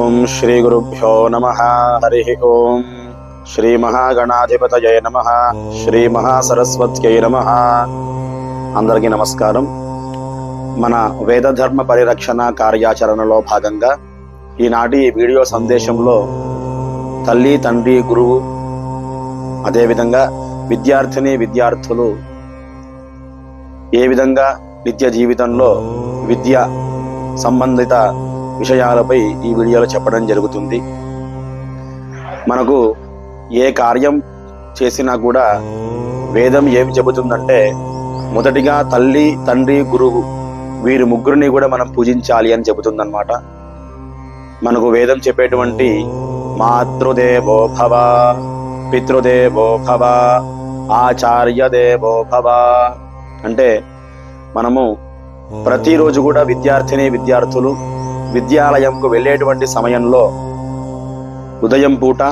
ఉం శ్రీ గురుభ్యో నమ. హరి ఓం. శ్రీ మహాగణాధిపతయ నమ. శ్రీ మహాసరస్వత్యై నమ. అందరికీ నమస్కారం. మన వేదధర్మ పరిరక్షణ కార్యాచరణలో భాగంగా ఈనాటి వీడియో సందేశంలో తల్లి తండ్రి గురువు అదేవిధంగా విద్యార్థిని విద్యార్థులు ఏ విధంగా నిత్య జీవితంలో విద్య సంబంధిత విషయాలపై ఈ వీడియోలో చెప్పడం జరుగుతుంది. మనకు ఏ కార్యం చేసినా కూడా వేదం ఏమి చెబుతుందంటే మొదటిగా తల్లి తండ్రి గురువు వీరి ముగ్గురిని కూడా మనం పూజించాలి అని చెబుతుందన్నమాట. మనకు వేదం చెప్పేటువంటి మాతృదేవో భవ పితృదేవో భవ ఆచార్య దేవో భవ. అంటే మనము ప్రతిరోజు కూడా విద్యార్థిని విద్యార్థులు విద్యాలయంకు వెళ్ళేటువంటి సమయంలో ఉదయం పూట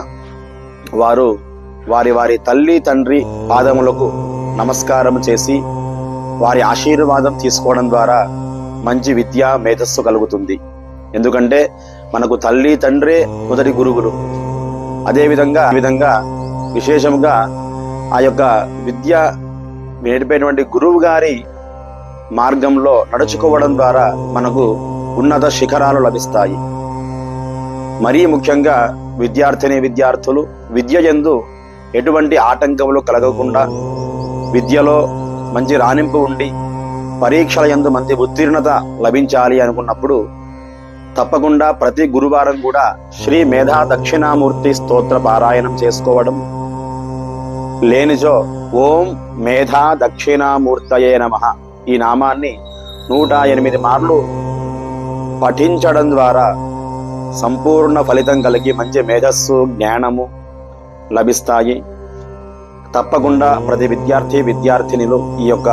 వారు వారి వారి తల్లి తండ్రి పాదములకు నమస్కారం చేసి వారి ఆశీర్వాదం తీసుకోవడం ద్వారా మంచి విద్య మేధస్సు కలుగుతుంది. ఎందుకంటే మనకు తల్లి తండ్రే మొదటి గురువులు. అదేవిధంగా ఆ విధంగా విశేషంగా ఆ యొక్క విద్య నేర్పేటువంటి గురువు గారి మార్గంలో నడుచుకోవడం ద్వారా మనకు ఉన్నత శిఖరాలు లభిస్తాయి. మరీ ముఖ్యంగా విద్యార్థిని విద్యార్థులు విద్య ఎందు ఎటువంటి ఆటంకములు కలగకుండా విద్యలో మంచి రాణింపు ఉండి పరీక్షల ఎందు మంచి ఉత్తీర్ణత లభించాలి అనుకున్నప్పుడు తప్పకుండా ప్రతి గురువారం కూడా శ్రీ మేధా దక్షిణామూర్తి స్తోత్ర పారాయణం చేసుకోవడం. లేనిజో ఓం మేధా దక్షిణామూర్తయే నమ. ఈ నామాన్ని నూట ఎనిమిది మార్లు పఠించడం ద్వారా సంపూర్ణ ఫలితం కలిగి మంచి మేధస్సు జ్ఞానము లభిస్తాయి. తప్పకుండా ప్రతి విద్యార్థి విద్యార్థినిలు ఈ యొక్క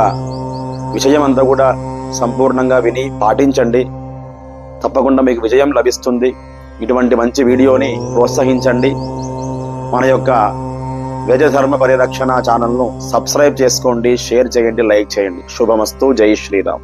విషయం అంతా కూడా సంపూర్ణంగా విని పాటించండి. తప్పకుండా మీకు విజయం లభిస్తుంది. ఇటువంటి మంచి వీడియోని ప్రోత్సహించండి. మన యొక్క వేదధర్మ పరిరక్షణ ఛానల్ను సబ్స్క్రైబ్ చేసుకోండి షేర్ చేయండి లైక్ చేయండి. శుభమస్తు. జై శ్రీరామ్.